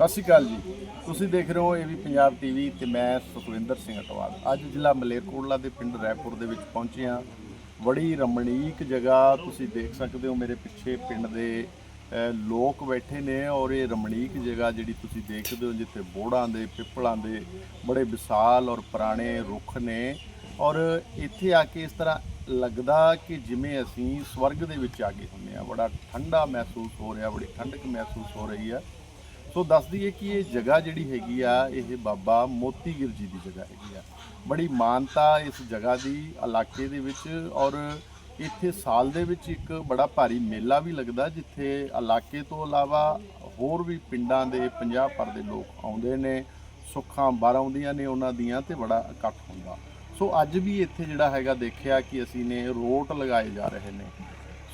ਸਤਿ ਸ਼੍ਰੀ ਅਕਾਲ ਜੀ। ਤੁਸੀਂ ਦੇਖ ਰਹੇ ਹੋ ਏਵੀ ਪੰਜਾਬ ਟੀਵੀ ਤੇ ਮੈਂ ਸੁਖਵਿੰਦਰ ਸਿੰਘ ਅਟਵਾਲ। ਅੱਜ ਜ਼ਿਲ੍ਹਾ ਮਲੇਰਕੋਟਲਾ ਦੇ ਪਿੰਡ ਰੈਪੁਰ ਦੇ ਵਿੱਚ ਪਹੁੰਚੇ ਹਾਂ। ਬੜੀ ਰਮਣੀਕ ਜਗ੍ਹਾ ਤੁਸੀਂ ਦੇਖ ਸਕਦੇ ਹੋ। ਮੇਰੇ ਪਿੱਛੇ ਪਿੰਡ ਦੇ ਲੋਕ ਬੈਠੇ ਨੇ ਔਰ ਇਹ ਰਮਣੀਕ ਜਗ੍ਹਾ ਜਿਹੜੀ ਤੁਸੀਂ ਦੇਖਦੇ ਹੋ, ਜਿੱਥੇ ਬੋੜਾਂ ਦੇ, ਪਿੱਪਲਾਂ ਦੇ ਬੜੇ ਵਿਸ਼ਾਲ ਔਰ ਪੁਰਾਣੇ ਰੁੱਖ ਨੇ। ਔਰ ਇੱਥੇ ਆ ਕੇ ਇਸ ਤਰ੍ਹਾਂ ਲੱਗਦਾ ਕਿ ਜਿਵੇਂ ਅਸੀਂ ਸਵਰਗ ਦੇ ਵਿੱਚ ਆ ਗਏ ਹੁੰਦੇ ਆ ਬੜਾ ਠੰਡਾ ਮਹਿਸੂਸ ਹੋ ਰਿਹਾ, ਬੜੀ ਠੰਡਕ ਮਹਿਸੂਸ ਹੋ ਰਹੀ ਆ ਸੋ ਦੱਸ ਦਈਏ ਕਿ ਇਹ ਜਗ੍ਹਾ ਜਿਹੜੀ ਹੈਗੀ ਆ, ਇਹ ਬਾਬਾ ਮੋਤੀਗਿਰ ਜੀ ਦੀ ਜਗ੍ਹਾ ਹੈਗੀ ਆ। ਬੜੀ ਮਾਨਤਾ ਇਸ ਜਗ੍ਹਾ ਦੀ ਇਲਾਕੇ ਦੇ ਵਿੱਚ ਔਰ ਇੱਥੇ ਸਾਲ ਦੇ ਵਿੱਚ ਇੱਕ ਬੜਾ ਭਾਰੀ ਮੇਲਾ ਵੀ ਲੱਗਦਾ, ਜਿੱਥੇ ਇਲਾਕੇ ਤੋਂ ਇਲਾਵਾ ਹੋਰ ਵੀ ਪਿੰਡਾਂ ਦੇ 50 ਪਰ ਦੇ ਲੋਕ ਆਉਂਦੇ ਨੇ, ਸੁੱਖਾਂ ਬਾਹਰ ਆਉਂਦੀਆਂ ਨੇ ਉਹਨਾਂ ਦੀਆਂ ਤੇ ਬੜਾ ਇਕੱਠ ਹੁੰਦਾ। ਸੋ ਅੱਜ ਵੀ ਇੱਥੇ ਜਿਹੜਾ ਹੈਗਾ ਦੇਖਿਆ ਕਿ ਅਸੀਂ ਨੇ ਰੋਟ ਲਗਾਏ ਜਾ ਰਹੇ ਨੇ।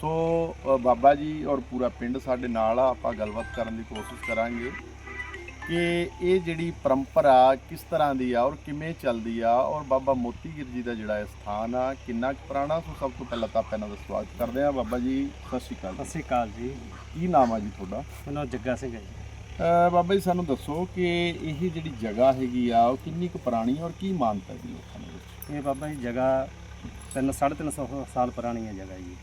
ਸੋ ਬਾਬਾ ਜੀ ਔਰ ਪੂਰਾ ਪਿੰਡ ਸਾਡੇ ਨਾਲ ਆ ਆਪਾਂ ਗੱਲਬਾਤ ਕਰਨ ਦੀ ਕੋਸ਼ਿਸ਼ ਕਰਾਂਗੇ ਕਿ ਇਹ ਜਿਹੜੀ ਪਰੰਪਰਾ ਕਿਸ ਤਰ੍ਹਾਂ ਦੀ ਆ ਔਰ ਕਿਵੇਂ ਚੱਲਦੀ ਆ ਔਰ ਬਾਬਾ ਮੋਤੀਗਿਰ ਜੀ ਦਾ ਜਿਹੜਾ ਇਹ ਸਥਾਨ ਆ ਕਿੰਨਾ ਕੁ ਪੁਰਾਣਾ? ਸੋ ਸਭ ਤੋਂ ਪਹਿਲਾਂ ਤਾਂ ਆਪਾਂ ਇਹਨਾਂ ਦਾ ਸਵਾਗਤ ਕਰਦੇ ਆ ਬਾਬਾ ਜੀ ਸਤਿ ਸ਼੍ਰੀ ਅਕਾਲ ਸਤਿ ਸ਼੍ਰੀ ਅਕਾਲ ਜੀ। ਕੀ ਨਾਮ ਆ ਜੀ ਤੁਹਾਡਾ? ਮੇਰਾ ਜੱਗਾ ਸਿੰਘ ਹੈ ਜੀ। ਬਾਬਾ ਜੀ ਸਾਨੂੰ ਦੱਸੋ ਕਿ ਇਹ ਜਿਹੜੀ ਜਗ੍ਹਾ ਹੈਗੀ ਆ ਉਹ ਕਿੰਨੀ ਕੁ ਪੁਰਾਣੀ ਔਰ ਕੀ ਮਾਨਤਾ ਹੈ ਜੀ ਲੋਕਾਂ ਦੇ ਵਿੱਚ? ਇਹ ਬਾਬਾ ਜੀ ਜਗ੍ਹਾ ਤਿੰਨ ਸਾਢੇ ਤਿੰਨ ਸੌ ਸਾਲ ਪੁਰਾਣੀ ਹੈ ਜਗ੍ਹਾ ਜੀ।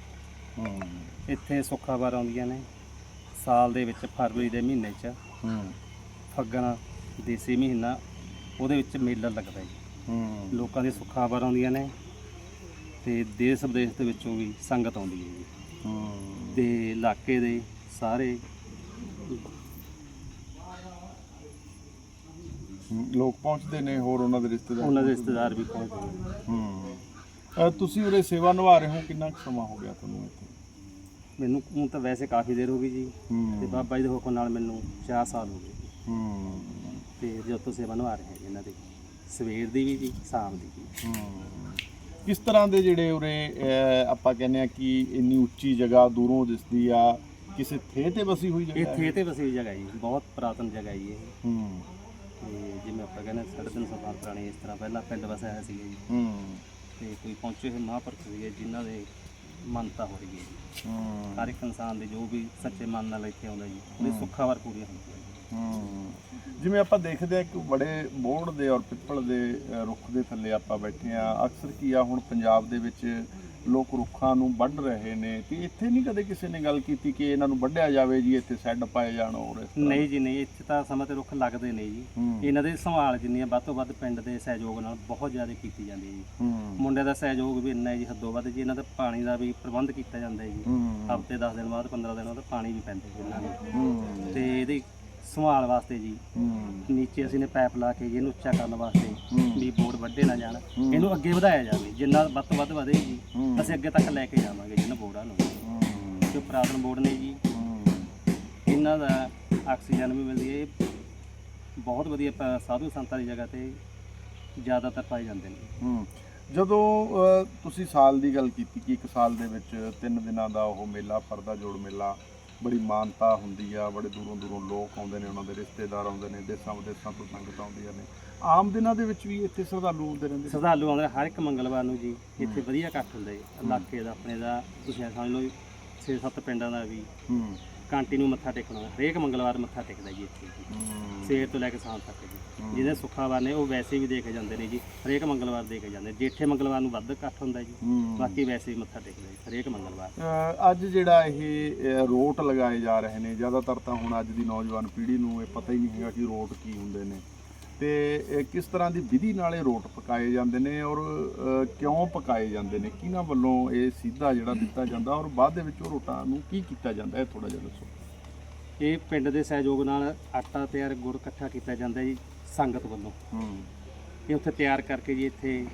ਹੂੰ। ਇੱਥੇ ਸੁੱਖਾਵਾਰ ਆਉਂਦੀਆਂ ਨੇ। ਸਾਲ ਦੇ ਵਿੱਚ ਫਰਵਰੀ ਦੇ ਮਹੀਨੇ 'ਚ ਹੂੰ। ਫੱਗਣ ਦੇਸੀ ਮਹੀਨਾ ਉਹਦੇ ਵਿੱਚ ਮੇਲਾ ਲੱਗਦਾ ਜੀ। ਹੂੰ। ਲੋਕਾਂ ਦੀ ਸੁੱਖਾਵਾਰ ਆਉਂਦੀਆਂ ਨੇ ਤੇ ਦੇਸ਼ ਵਿਦੇਸ਼ ਦੇ ਵਿੱਚੋਂ ਵੀ ਸੰਗਤ ਆਉਂਦੀ ਹੈ ਜੀ। ਹੂੰ। ਤੇ ਇਲਾਕੇ ਦੇ ਸਾਰੇ ਲੋਕ ਪਹੁੰਚਦੇ ਨੇ ਹੋਰ ਉਹਨਾਂ ਦੇ ਰਿਸ਼ਤੇਦਾਰ? ਉਹਨਾਂ ਦੇ ਰਿਸ਼ਤੇਦਾਰ ਵੀ ਪਹੁੰਚਦੇ ਨੇ। ਹੂੰ। ਅ, ਤੁਸੀਂ ਉਰੇ ਸੇਵਾ ਨਿਭਾ ਰਹੇ ਹੋ ਕਿੰਨਾ ਕੁ ਸਮਾਂ ਹੋ ਗਿਆ ਤੁਹਾਨੂੰ ਇੱਥੇ? ਮੈਨੂੰ ਹੁਣ ਤਾਂ ਵੈਸੇ ਕਾਫੀ ਦੇਰ ਹੋ ਗਈ ਜੀ। ਤੇ ਹੂੰ ਬਾਬਾ ਜੀ ਦੇ ਹੁਕਮ ਨਾਲ ਮੈਨੂੰ 4 ਸਾਲ ਹੋ ਗਏ। ਹੂੰ। ਤੇ ਜਦੋਂ ਤੋਂ ਸੇਵਾ ਨਿਭਾ ਰਹੇ ਹਾਂ ਜੀ ਇਹਨਾਂ ਦੀ ਸਵੇਰ ਦੀ ਵੀ ਜੀ ਸ਼ਾਮ ਦੀ ਵੀ। ਹੂੰ। ਕਿਸ ਤਰ੍ਹਾਂ ਦੇ ਜਿਹੜੇ ਉਰੇ ਅ, ਆਪਾਂ ਕਹਿੰਦੇ ਆ ਕਿ ਇੰਨੀ ਉੱਚੀ ਜਗ੍ਹਾ ਦੂਰੋਂ ਦਿਸਦੀ ਆ ਕਿਸੇ ਥੇ ਤੇ ਵਸੀ ਹੋਈ ਜਗ੍ਹਾ ਇੱਥੇ ਤੇ ਵਸੀ ਜਗ੍ਹਾ ਜੀ ਬਹੁਤ ਪੁਰਾਤਨ ਜਗ੍ਹਾ ਜੀ ਇਹ। ਹੂੰ। ਤੇ ਜਿਵੇਂ ਆਪਾਂ ਕਹਿੰਦੇ ਸਾਢੇ ਤਿੰਨ ਸੌ ਸਾਲ ਪੁਰਾਣੀ ਇਸ ਤਰ੍ਹਾਂ ਪਹਿਲਾਂ ਪਿੰਡ ਵਸਿਆ ਹੋਇਆ ਸੀ ਜੀ। ਹੂੰ। ਤੇ ਕੋਈ ਪਹੁੰਚੇ ਹੋਏ ਮਹਾਂਪੁਰਖ ਸੀਗੇ ਜਿਨ੍ਹਾਂ ਦੇ ਮੰਨਤਾ ਹੋ ਰਹੀ ਹੈ। ਜੀ ਹੂੰ ਹਰ ਇੱਕ ਇਨਸਾਨ ਦੇ ਜੋ ਵੀ ਸੱਚੇ ਮਨ ਨਾਲ ਇੱਥੇ ਆਉਂਦਾ ਜੀ ਉਹਦੀ ਹੂੰ। ਸੁੱਖਾਂ ਵਾਰ ਪੂਰੀਆਂ ਹੁੰਦੀਆਂ ਜੀ। ਹੂੰ ਜਿਵੇਂ ਆਪਾਂ ਦੇਖਦੇ ਆ ਕਿ ਬੜੇ ਬੋੜ ਦੇ ਔਰ ਪਿੱਪਲ ਦੇ ਰੁੱਖ ਦੇ ਥੱਲੇ ਆਪਾਂ ਬੈਠੇ ਆ ਅਕਸਰ ਕੀ ਆ ਹੁਣ ਪੰਜਾਬ ਦੇ ਵਿੱਚ ਲੋਕ ਰੁੱਖਾਂ ਨੂੰ ਵੱਢ ਰਹੇ ਨੇ। ਤੇ ਇੱਥੇ ਨਹੀਂ ਕਦੇ ਕਿਸੇ ਨੇ ਗੱਲ ਕੀਤੀ ਕਿ ਇਹਨਾਂ ਨੂੰ ਵੱਢਿਆ ਜਾਵੇ ਜੀ ਇੱਥੇ ਸੈੱਡ ਪਾਏ ਜਾਣ ਇਸ ਤਰ੍ਹਾਂ? ਨਹੀਂ ਜੀ ਨਹੀਂ। ਇੱਥੇ ਤਾਂ ਸਮਾਂ ਤੇ ਰੁੱਖ ਲੱਗਦੇ ਨੇ ਜੀ। ਇਹਨਾਂ ਦੀ ਸੰਭਾਲ ਜਿੰਨੀ ਆ ਵੱਧ ਤੋਂ ਵੱਧ ਪਿੰਡ ਦੇ ਸਹਿਯੋਗ ਨਾਲ ਬਹੁਤ ਜ਼ਿਆਦਾ ਕੀਤੀ ਜਾਂਦੀ ਹੈ ਜੀ। ਮੁੰਡਿਆਂ ਦਾ ਸਹਿਯੋਗ ਵੀ ਇੰਨਾ ਹੈ ਜੀ ਹੱਦੋਂ ਵੱਧ ਜੀ ਇਹਨਾਂ ਦਾ ਪਾਣੀ ਦਾ ਵੀ ਪ੍ਰਬੰਧ ਕੀਤਾ ਜਾਂਦਾ ਹੈ ਜੀ। ਹਫ਼ਤੇ 10 ਦਿਨ ਬਾਅਦ 15 ਦਿਨ ਬਾਅਦ ਪਾਣੀ ਵੀ ਪੈਂਦਾ ਜੀ ਇਹਨਾਂ ਨੂੰ। ਤੇ ਇਹਦੀ ਸੰਭਾਲ ਵਾਸਤੇ ਜੀ। ਹੂੰ। ਨੀਚੇ ਅਸੀਂ ਨੇ ਪਾਈਪ ਲਾ ਕੇ ਜੀ ਇਹਨੂੰ ਉੱਚਾ ਕਰਨ ਵਾਸਤੇ। ਵੀ ਬੋਰਡ ਵੱਡੇ ਨਾ ਜਾਣ। ਇਹਨੂੰ ਅੱਗੇ ਵਧਾਇਆ ਜਾਵੇ। ਜਿੰਨਾ ਵੱਧ ਤੋਂ ਵੱਧ ਵਧੇ ਜੀ। ਅਸੀਂ ਅੱਗੇ ਤੱਕ ਲੈ ਕੇ ਜਾਵਾਂਗੇ ਜਿਹਨਾਂ ਬੋਰਡਾਂ ਨੂੰ। ਜੋ ਪੁਰਾਤਨ ਬੋਰਡ ਨੇ ਜੀ ਇਹਨਾਂ ਦਾ ਆਕਸੀਜਨ ਵੀ ਮਿਲਦੀ ਹੈ ਬਹੁਤ ਵਧੀਆ ਪ- ਸਾਧੂ ਸੰਤਾਂ ਦੀ ਜਗ੍ਹਾ ਤੇ ਜ਼ਿਆਦਾਤਰ ਪਾਏ ਜਾਂਦੇ ਨੇ। ਹੂੰ। ਜਦੋਂ ਤੁਸੀਂ ਸਾਲ ਦੀ ਗੱਲ ਕੀਤੀ ਕਿ ਇੱਕ ਸਾਲ ਦੇ ਵਿੱਚ ਤਿੰਨ ਦਿਨਾਂ ਦਾ ਉਹ ਮੇਲਾ ਪਰਦਾ ਜੋੜ ਮੇਲਾ ਬੜੀ ਮਾਨਤਾ ਹੁੰਦੀ ਆ ਬੜੇ ਦੂਰੋਂ ਦੂਰੋਂ ਲੋਕ ਆਉਂਦੇ ਨੇ ਉਹਨਾਂ ਦੇ ਰਿਸ਼ਤੇਦਾਰ ਆਉਂਦੇ ਨੇ ਦੇਸਾਂ ਵਿਦੇਸਾਂ ਤੋਂ ਸੰਗਤ ਆਉਂਦੀਆਂ ਨੇ। ਆਮ ਦਿਨਾਂ ਦੇ ਵਿੱਚ ਵੀ ਇੱਥੇ ਸ਼ਰਧਾਲੂ ਆਉਂਦੇ ਰਹਿੰਦੇ ਨੇ। ਸ਼ਰਧਾਲੂ ਆਉਂਦੇ ਨੇ ਹਰ ਇੱਕ ਮੰਗਲਵਾਰ ਨੂੰ ਜੀ ਇੱਥੇ ਵਧੀਆ ਇਕੱਠ ਹੁੰਦਾ ਜੀ ਇਲਾਕੇ ਦਾ ਆਪਣੇ ਦਾ ਤੁਸੀਂ ਸਮਝ ਲਓ 6-7 ਪਿੰਡਾਂ ਦਾ ਵੀ। ਹੂੰ। ਕੰਟੀਨਿਊ ਮੱਥਾ ਟੇਕਣਾ ਹਰੇਕ ਮੰਗਲਵਾਰ ਮੱਥਾ ਟੇਕਦਾ ਜੀ ਇੱਥੇ ਜੀ। ਸਵੇਰ ਤੋਂ ਲੈ ਕੇ ਸ਼ਾਮ ਤੱਕ ਜੀ। ਜਿਹਦੇ ਸੁੱਖਾਵਾਰ ਨੇ ਉਹ ਵੈਸੇ ਵੀ ਦੇ ਕੇ ਜਾਂਦੇ ਨੇ ਜੀ ਹਰੇਕ ਮੰਗਲਵਾਰ ਦੇ ਕੇ ਜਾਂਦੇ ਜੇਠੇ ਮੰਗਲਵਾਰ ਨੂੰ ਵੱਧ ਇਕੱਠ ਹੁੰਦਾ ਜੀ। ਬਾਕੀ ਵੈਸੇ ਹੀ ਮੱਥਾ ਟੇਕਦੇ ਜੀ ਹਰੇਕ ਮੰਗਲਵਾਰ। ਅੱਜ ਜਿਹੜਾ ਇਹ ਰੋਟ ਲਗਾਏ ਜਾ ਰਹੇ ਨੇ ਜ਼ਿਆਦਾਤਰ ਤਾਂ ਹੁਣ ਅੱਜ ਦੀ ਨੌਜਵਾਨ ਪੀੜ੍ਹੀ ਨੂੰ ਇਹ ਪਤਾ ਹੀ ਨਹੀਂ ਹੈਗਾ ਕਿ ਰੋਟ ਕੀ ਹੁੰਦੇ ਨੇ। ਤੇ ਕਿਸ ਤਰ੍ਹਾਂ ਦੀ ਵਿਧੀ ਨਾਲ ਇਹ ਰੋਟ ਪਕਾਏ ਜਾਂਦੇ ਨੇ ਔਰ ਕਿਉਂ ਪਕਾਏ ਜਾਂਦੇ ਨੇ? ਕਿਹਨਾਂ ਵੱਲੋਂ ਇਹ ਸਿੱਧਾ ਜਿਹੜਾ ਦਿੱਤਾ ਜਾਂਦਾ ਔਰ ਬਾਅਦ ਦੇ ਵਿੱਚ ਉਹ ਰੋਟਾਂ ਨੂੰ ਕੀ ਕੀਤਾ ਜਾਂਦਾ ਹੈ ਥੋੜਾ ਜਿਹਾ ਦੱਸੋ। ਇਹ ਪਿੰਡ ਦੇ ਸਹਿਯੋਗ ਨਾਲ ਆਟਾ ਤਿਆਰ ਗੁੜ ਇਕੱਠਾ ਕੀਤਾ ਜਾਂਦਾ ਜੀ ਸੰਗਤ ਵੱਲੋਂ। ਹੂੰ। ਇਹ ਉੱਥੇ ਤਿਆਰ ਕਰਕੇ ਜੀ ਇੱਥੇ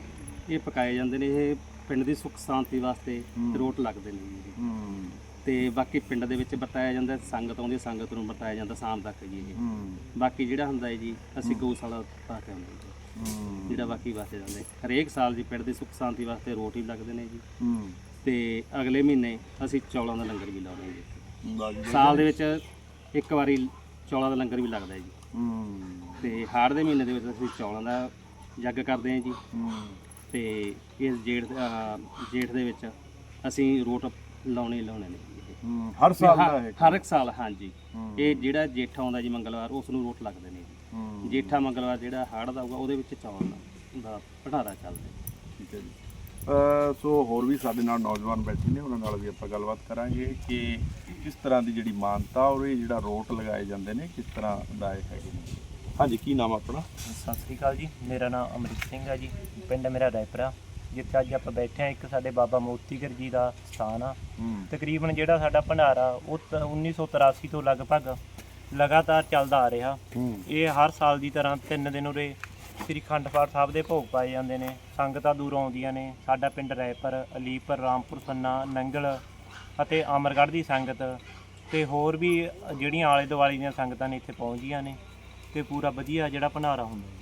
ਇਹ ਪਕਾਏ ਜਾਂਦੇ ਨੇ ਇਹ ਪਿੰਡ ਦੀ ਸੁੱਖ ਸ਼ਾਂਤੀ ਵਾਸਤੇ। ਰੋਟ ਲੱਗਦੇ ਨੇ ਜੀ। ਹੂੰ। ਤੇ ਬਾਕੀ ਪਿੰਡ ਦੇ ਵਿੱਚ ਵਰਤਾਇਆ ਜਾਂਦਾ ਸੰਗਤ ਆਉਂਦੀ ਸੰਗਤ ਨੂੰ ਵਰਤਾਇਆ ਜਾਂਦਾ ਸ਼ਾਮ ਤੱਕ ਜੀ ਇਹ। ਹੂੰ। ਬਾਕੀ ਜਿਹੜਾ ਹੁੰਦਾ ਹੈ ਜੀ ਅਸੀਂ ਗਊਸ਼ਾਲਾ ਪਾ ਕੇ ਆਉਂਦੇ ਜੀ। ਹੂੰ। ਜਿਹੜਾ ਬਾਕੀ ਵਾਸਤੇ ਜਾਂਦੇ ਹਰੇਕ ਸਾਲ ਜੀ ਪਿੰਡ ਦੀ ਸੁੱਖ ਸ਼ਾਂਤੀ ਵਾਸਤੇ ਰੋਟ ਵੀ ਲੱਗਦੇ ਨੇ ਜੀ। ਹੂੰ। ਤੇ ਅਗਲੇ ਮਹੀਨੇ ਅਸੀਂ ਚੌਲਾਂ ਦਾ ਲੰਗਰ ਵੀ ਲਾਉਂਦੇ ਹਾਂ ਜੀ। ਬਾਜੀ ਸਾਲ ਦੇ ਵਿੱਚ ਇੱਕ ਵਾਰੀ ਚੌਲਾਂ ਦਾ ਲੰਗਰ ਵੀ ਲੱਗਦਾ ਹੈ ਜੀ। ਹੂੰ। ਤੇ ਹਾੜ ਦੇ ਮਹੀਨੇ ਦੇ ਵਿੱਚ ਅਸੀਂ ਚੌਲਾਂ ਦਾ ਜੱਗ ਕਰਦੇ ਹਾਂ ਜੀ। ਹੂੰ। ਤੇ ਇਸ ਜੇਠ ਅਹ ਜੇਠ ਦੇ ਵਿੱਚ ਅਸੀਂ ਰੋਟ ਲਾਉਣੇ ਲਾਉਣੇ ਨੇ ਜੀ ਇਹ। ਹੂੰ, ਹਰ ਸਾਲ ਦਾ ਹੈ ਹਰ ਇੱਕ ਸਾਲ ਹਾਂਜੀ। ਹੂੰ। ਇਹ ਜਿਹੜਾ ਜੇਠਾ ਆਉਂਦਾ ਜੀ ਮੰਗਲਵਾਰ ਉਸ ਨੂੰ ਰੋਟ ਲੱਗਦੇ ਨੇ ਜੀ। ਹੂੰ, ਜੇਠਾ ਮੰਗਲਵਾਰ ਜਿਹੜਾ ਹਾੜ ਦਾ ਹੋਊਗਾ ਉਹਦੇ ਵਿੱਚ ਚੌਲ ਦਾ ਭੰਡਾਰਾ ਚੱਲਦਾ ਠੀਕ ਹੈ ਜੀ। ਅ, ਸੋ ਹੋਰ ਵੀ ਸਾਡੇ ਨਾਲ ਨੌਜਵਾਨ ਬੈਠੇ ਨੇ ਉਹਨਾਂ ਨਾਲ ਵੀ ਆਪਾਂ ਗੱਲਬਾਤ ਕਰਾਂਗੇ ਕਿ ਕਿਸ ਤਰ੍ਹਾਂ ਦੀ ਜਿਹੜੀ ਮਾਨਤਾ ਔਰ ਇਹ ਜਿਹੜਾ ਰੋਟ ਲਗਾਏ ਜਾਂਦੇ ਨੇ ਕਿਸ ਤਰ੍ਹਾਂ ਦਾ ਇਹ ਹੈਗੇ ਨੇ। ਹਾਂਜੀ ਕੀ ਨਾਮ ਆਪਣਾ? ਸਤਿ ਸ੍ਰੀ ਅਕਾਲ ਜੀ ਮੇਰਾ ਨਾਮ ਅਮਰੀਕ ਸਿੰਘ ਹੈ ਜੀ ਪਿੰਡ ਮੇਰਾ ਰੈਪਰਾ ਜਿੱਥੇ ਅੱਜ ਆਪਾਂ ਬੈਠੇ ਹਾਂ ਇੱਕ ਸਾਡੇ ਬਾਬਾ ਮੋਤੀਗਰ ਜੀ ਦਾ ਸਥਾਨ ਆ। ਤਕਰੀਬਨ ਜਿਹੜਾ ਸਾਡਾ ਭੰਡਾਰਾ ਉਹ ਤ- 1983 ਤੋਂ ਲਗਭਗ ਲਗਾਤਾਰ ਚੱਲਦਾ ਆ ਰਿਹਾ। ਇਹ ਹਰ ਸਾਲ ਦੀ ਤਰ੍ਹਾਂ ਤਿੰਨ ਦਿਨ ਉਰੇ ਸ੍ਰੀ ਅਖੰਡ ਪਾਠ ਸਾਹਿਬ ਦੇ ਭੋਗ ਪਾਏ ਜਾਂਦੇ ਨੇ। ਸੰਗਤਾਂ ਦੂਰੋਂ ਆਉਂਦੀਆਂ ਨੇ। ਸਾਡਾ ਪਿੰਡ ਰੈਪਰ ਅਲੀਪੁਰ ਰਾਮਪੁਰ ਸੰਨਾ ਨੰਗਲ ਅਤੇ ਅਮਰਗੜ੍ਹ ਦੀ ਸੰਗਤ ਤੇ ਹੋਰ ਵੀ ਜਿਹੜੀਆਂ ਆਲੇ ਦੁਆਲੇ ਦੀਆਂ ਸੰਗਤਾਂ ਨੇ ਇੱਥੇ ਪਹੁੰਚਦੀਆਂ ਨੇ ਤੇ ਪੂਰਾ ਵਧੀਆ ਜਿਹੜਾ ਭੰਡਾਰਾ ਹੁੰਦਾ।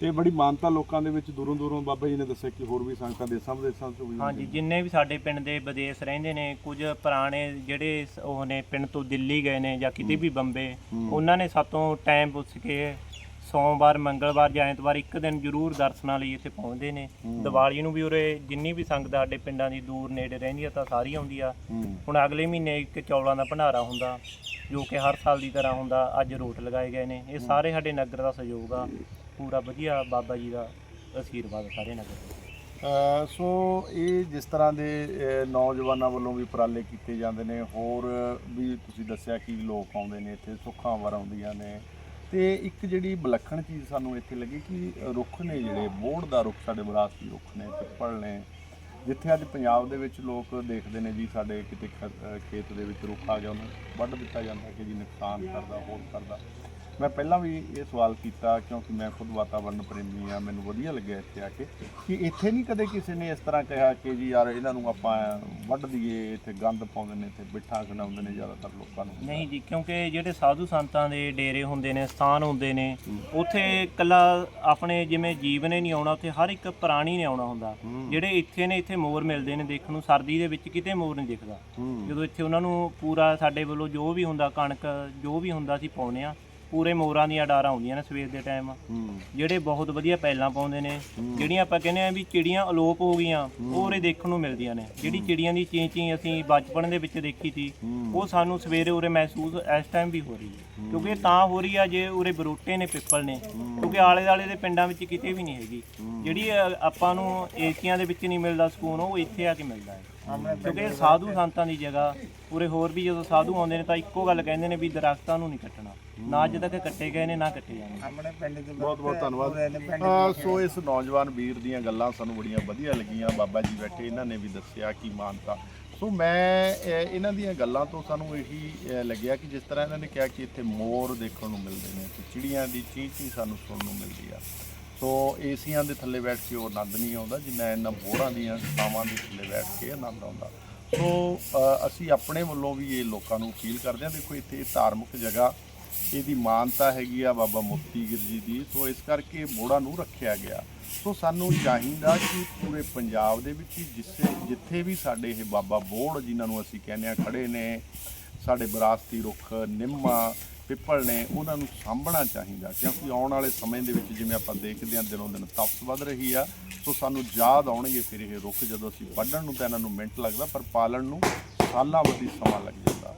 ਤੇ ਬੜੀ ਮਾਨਤਾ ਲੋਕਾਂ ਦੇ ਵਿੱਚ ਦੂਰੋਂ ਦੂਰੋਂ ਬਾਬਾ ਜੀ ਨੇ ਦੱਸਿਆ ਕਿ ਹੋਰ ਵੀ ਸੰਗਤਾਂ ਦੇਸਾਂ ਵਿਦੇਸਾਂ ਤੋਂ ਵੀ ਹਾਂਜੀ ਜਿੰਨੇ ਵੀ ਸਾਡੇ ਪਿੰਡ ਦੇ ਵਿਦੇਸ਼ ਰਹਿੰਦੇ ਨੇ ਕੁਝ ਪੁਰਾਣੇ ਜਿਹੜੇ ਉਹ ਨੇ ਪਿੰਡ ਤੋਂ ਦਿੱਲੀ ਗਏ ਨੇ ਜਾਂ ਕਿਤੇ ਵੀ ਬੰਬੇ ਉਹਨਾਂ ਨੇ ਸਾਤੋਂ ਟਾਈਮ ਪੁੱਛ ਕੇ ਸੋਮਵਾਰ ਮੰਗਲਵਾਰ ਜਾਂ ਐਤਵਾਰ ਇੱਕ ਦਿਨ ਜ਼ਰੂਰ ਦਰਸ਼ਨਾਂ ਲਈ ਇੱਥੇ ਪਹੁੰਚਦੇ ਨੇ। ਦੀਵਾਲੀ ਨੂੰ ਵੀ ਉਰੇ ਜਿੰਨੀ ਵੀ ਸੰਗਤ ਸਾਡੇ ਪਿੰਡਾਂ ਦੀ ਦੂਰ ਨੇੜੇ ਰਹਿੰਦੀ ਆ ਤਾਂ ਸਾਰੀ ਆਉਂਦੀ ਆ। ਹੁਣ ਅਗਲੇ ਮਹੀਨੇ ਇੱਕ ਚੌਲਾਂ ਦਾ ਭੰਡਾਰਾ ਹੁੰਦਾ ਜੋ ਕਿ ਹਰ ਸਾਲ ਦੀ ਤਰ੍ਹਾਂ ਹੁੰਦਾ ਅੱਜ ਰੋਟ ਲਗਾਏ ਗਏ ਨੇ। ਇਹ ਸਾਰੇ ਸਾਡੇ ਨਗਰ ਦਾ ਸਹਿਯੋਗ ਆ। ਪੂਰਾ ਵਧੀਆ ਬਾਬਾ ਜੀ ਦਾ ਆਸ਼ੀਰਵਾਦ ਸਾਰੇ ਨਗਰ ਤੇ ਅ, ਸੋ ਇਹ ਜਿਸ ਤਰ੍ਹਾਂ ਦੇ ਅ, ਨੌਜਵਾਨਾਂ ਵੱਲੋਂ ਵੀ ਉਪਰਾਲੇ ਕੀਤੇ ਜਾਂਦੇ ਨੇ ਹੋਰ ਵੀ ਤੁਸੀਂ ਦੱਸਿਆ ਕਿ ਲੋਕ ਆਉਂਦੇ ਨੇ ਇੱਥੇ ਸੁੱਖਾਂ ਵਰ ਆਉਂਦੀਆਂ ਨੇ। ਤੇ ਇੱਕ ਜਿਹੜੀ ਵਿਲੱਖਣ ਚੀਜ਼ ਸਾਨੂੰ ਇੱਥੇ ਲੱਗੀ ਕਿ ਰੁੱਖ ਨੇ ਜਿਹੜੇ ਬੋੜ ਦਾ ਰੁੱਖ ਸਾਡੇ ਵਿਰਾਸਤੀ ਰੁੱਖ ਨੇ ਪਿੱਪਲ ਨੇ। ਜਿੱਥੇ ਅੱਜ ਪੰਜਾਬ ਦੇ ਵਿੱਚ ਲੋਕ ਦੇਖਦੇ ਨੇ ਜੀ ਸਾਡੇ ਕਿਤੇ ਖ- ਅ, ਖੇਤ ਦੇ ਵਿੱਚ ਰੁੱਖ ਆ ਗਿਆ ਉਹਨੂੰ ਵੱਢ ਦਿੱਤਾ ਜਾਂਦਾ ਕਿ ਜੀ ਨੁਕਸਾਨ ਕਰਦਾ ਹੋਰ ਕਰਦਾ। ਮੈਂ ਪਹਿਲਾਂ ਵੀ ਇਹ ਸਵਾਲ ਕੀਤਾ ਕਿਉਂਕਿ ਮੈਂ ਖੁਦ ਵਾਤਾਵਰਣ ਪ੍ਰੇਮੀ ਆ ਮੈਨੂੰ ਵਧੀਆ ਲੱਗਿਆ ਇੱਥੇ ਆ ਕੇ ਕਿ ਇੱਥੇ ਨਹੀਂ ਕਦੇ ਕਿਸੇ ਨੇ ਇਸ ਤਰ੍ਹਾਂ ਕਿਹਾ ਕਿ ਜੀ ਯਾਰ ਇਹਨਾਂ ਨੂੰ ਆਪਾਂ ਵੱਢ ਦਈਏ ਇੱਥੇ ਗੰਦ ਪਾਉਂਦੇ ਨੇ ਇੱਥੇ ਬਿੱਠਾ ਖਣਾਉਂਦੇ ਨੇ ਜ਼ਿਆਦਾਤਰ ਲੋਕਾਂ ਨੂੰ। ਨਹੀਂ ਜੀ ਕਿਉਂਕਿ ਜਿਹੜੇ ਸਾਧੂ ਸੰਤਾਂ ਦੇ ਡੇਰੇ ਹੁੰਦੇ ਨੇ ਸਥਾਨ ਹੁੰਦੇ ਨੇ ਉੱਥੇ ਇਕੱਲਾ ਆਪਣੇ ਜਿਵੇਂ ਜੀਵ ਨੇ ਨਹੀਂ ਆਉਣਾ ਉੱਥੇ ਹਰ ਇੱਕ ਪ੍ਰਾਣੀ ਨੇ ਆਉਣਾ ਹੁੰਦਾ। ਜਿਹੜੇ ਇੱਥੇ ਨੇ ਇੱਥੇ ਮੋਰ ਮਿਲਦੇ ਨੇ ਦੇਖਣ ਨੂੰ ਸਰਦੀ ਦੇ ਵਿੱਚ ਕਿਤੇ ਮੋਰ ਨਹੀਂ ਦਿਖਦਾ। ਜਦੋਂ ਇੱਥੇ ਉਹਨਾਂ ਨੂੰ ਪੂਰਾ ਸਾਡੇ ਵੱਲੋਂ ਜੋ ਵੀ ਹੁੰਦਾ ਕਣਕ ਜੋ ਵੀ ਹੁੰਦਾ ਸੀ ਪਾਉਨੇ ਆ ਪੂਰੇ ਮੋਰਾਂ ਦੀਆਂ ਡਾਰਾਂ ਆਉਂਦੀਆਂ ਨੇ ਸਵੇਰ ਦੇ ਟਾਈਮ ਜਿਹੜੇ ਬਹੁਤ ਵਧੀਆ ਪੈਲਾਂ ਪਾਉਂਦੇ ਨੇ ਜਿਹੜੀਆਂ ਆਪਾਂ ਕਹਿੰਦੇ ਆ ਵੀ ਚਿੜੀਆਂ ਅਲੋਪ ਹੋ ਗਈਆਂ ਉਹ ਉਰੇ ਦੇਖਣ ਨੂੰ ਮਿਲਦੀਆਂ ਨੇ। ਜਿਹੜੀ ਚਿੜੀਆਂ ਦੀ ਚੀਂ ਚੀਂ ਅਸੀਂ ਬਚਪਨ ਦੇ ਵਿੱਚ ਦੇਖੀ ਸੀ ਉਹ ਸਾਨੂੰ ਸਵੇਰੇ ਉਰੇ ਮਹਿਸੂਸ ਇਸ ਟਾਈਮ ਵੀ ਹੋ ਰਹੀ ਹੈ। ਕਿਉਂਕਿ ਇਹ ਤਾਂ ਹੋ ਰਹੀ ਆ ਜੇ ਉਰੇ ਬਰੋਟੇ ਨੇ ਪਿੱਪਲ ਨੇ। ਕਿਉਂਕਿ ਆਲੇ ਦਾਲੇ ਦੇ ਪਿੰਡਾਂ ਵਿੱਚ ਕਿਤੇ ਵੀ ਨਹੀਂ ਹੈਗੀ। ਜਿਹੜੀ ਅ, ਆਪਾਂ ਨੂੰ ਏਸੀਆਂ ਦੇ ਵਿੱਚ ਨਹੀਂ ਮਿਲਦਾ ਸਕੂਨ ਉਹ ਇੱਥੇ ਆ ਕੇ ਮਿਲਦਾ ਹੈ। ਕਿਉਂਕਿ ਇਹ ਸਾਧੂ ਸੰਤਾਂ ਦੀ ਜਗ੍ਹਾ ਉਰੇ ਹੋਰ ਵੀ ਜਦੋਂ ਸਾਧੂ ਆਉਂਦੇ ਨੇ ਤਾਂ ਇੱਕੋ ਗੱਲ ਕਹਿੰਦੇ ਨੇ ਵੀ ਦਰਖਤਾਂ ਨੂੰ ਨਹੀਂ ਕੱਟਣਾ। ਨਾ ਅੱਜ ਤੱਕ ਕੱਟੇ ਗਏ ਨੇ ਨਾ ਕੱਟੇ ਜਾਣਗੇ ਬਹੁਤ ਬਹੁਤ ਧੰਨਵਾਦ। ਅ, ਸੋ ਇਸ ਨੌਜਵਾਨ ਵੀਰ ਦੀਆਂ ਗੱਲਾਂ ਸਾਨੂੰ ਬੜੀਆਂ ਵਧੀਆ ਲੱਗੀਆਂ। ਬਾਬਾ ਜੀ ਬੈਠੇ ਇਹਨਾਂ ਨੇ ਵੀ ਦੱਸਿਆ ਕੀ ਮਾਨਤਾ ਸੋ ਮੈਂ ਅ, ਇਹਨਾਂ ਦੀਆਂ ਗੱਲਾਂ ਤੋਂ ਸਾਨੂੰ ਇਹੀ ਅ, ਲੱਗਿਆ ਕਿ ਜਿਸ ਤਰ੍ਹਾਂ ਇਹਨਾਂ ਨੇ ਕਿਹਾ ਕਿ ਇੱਥੇ ਮੋਰ ਦੇਖਣ ਨੂੰ ਮਿਲਦੇ ਨੇ ਤੇ ਚਿੜੀਆਂ ਦੀ ਚੀਂ ਚੀਂ ਸਾਨੂੰ ਸੁਣਨ ਨੂੰ ਮਿਲਦੀ ਆ। ਸੋ ਏਸੀਆਂ ਦੇ ਥੱਲੇ ਬੈਠ ਕੇ ਉਹ ਆਨੰਦ ਨਹੀਂ ਆਉਂਦਾ ਜਿੰਨਾ ਇਹਨਾਂ ਮੋਰਾਂ ਦੀਆਂ ਛਾਵਾਂ ਦੇ ਥੱਲੇ ਬੈਠ ਕੇ ਆਨੰਦ ਆਉਂਦਾ। ਸੋ ਅ, ਅਸੀਂ ਆਪਣੇ ਵੱਲੋਂ ਵੀ ਇਹ ਲੋਕਾਂ ਨੂੰ ਅਪੀਲ ਕਰਦੇ ਹਾਂ ਦੇਖੋ ਇੱਥੇ ਇਹ ਧਾਰਮਿਕ ਜਗ੍ਹਾ ਇਹਦੀ ਮਾਨਤਾ ਹੈਗੀ ਆ ਬਾਬਾ ਮੁਕਤੀ ਗਿਰ ਜੀ ਦੀ, ਸੋ ਇਸ ਕਰਕੇ ਮੋੜਾਂ ਨੂੰ ਰੱਖਿਆ ਗਿਆ। ਸੋ ਸਾਨੂੰ ਚਾਹੀਦਾ ਕਿ ਪੂਰੇ ਪੰਜਾਬ ਦੇ ਵਿੱਚ ਹੀ ਜਿੱਥੇ ਜਿੱਥੇ ਵੀ ਸਾਡੇ ਇਹ ਬਾਬਾ ਬੋੜ ਜਿਨ੍ਹਾਂ ਨੂੰ ਅਸੀਂ ਕਹਿੰਦੇ ਆ ਖੜੇ ਨੇ, ਸਾਡੇ ਵਿਰਾਸਤੀ ਰੁੱਖ, ਨਿੰਮਾਂ, ਪਿੱਪਲ ਨੇ, ਉਹਨਾਂ ਨੂੰ ਸਾਂਭਣਾ ਚਾਹੀਦਾ, ਕਿਉਂਕਿ ਆਉਣ ਵਾਲੇ ਸਮੇਂ ਦੇ ਵਿੱਚ ਜਿਵੇਂ ਆਪਾਂ ਦੇਖਦੇ ਹਾਂ ਦਿਨੋਂ ਦਿਨ ਤਪਸ ਵੱਧ ਰਹੀ ਆ, ਸੋ ਸਾਨੂੰ ਯਾਦ ਆਉਣਗੇ ਫਿਰ ਇਹ ਰੁੱਖ ਜਦੋਂ ਅਸੀਂ ਵੱਢਣ ਨੂੰ ਤਾਂ ਇਹਨਾਂ ਨੂੰ ਮਿੰਟ ਲੱਗਦਾ, ਪਰ ਪਾਲਣ ਨੂੰ ਸਾਲਾਂ ਬੱਧੀ ਸਮਾਂ ਲੱਗ ਜਾਂਦਾ।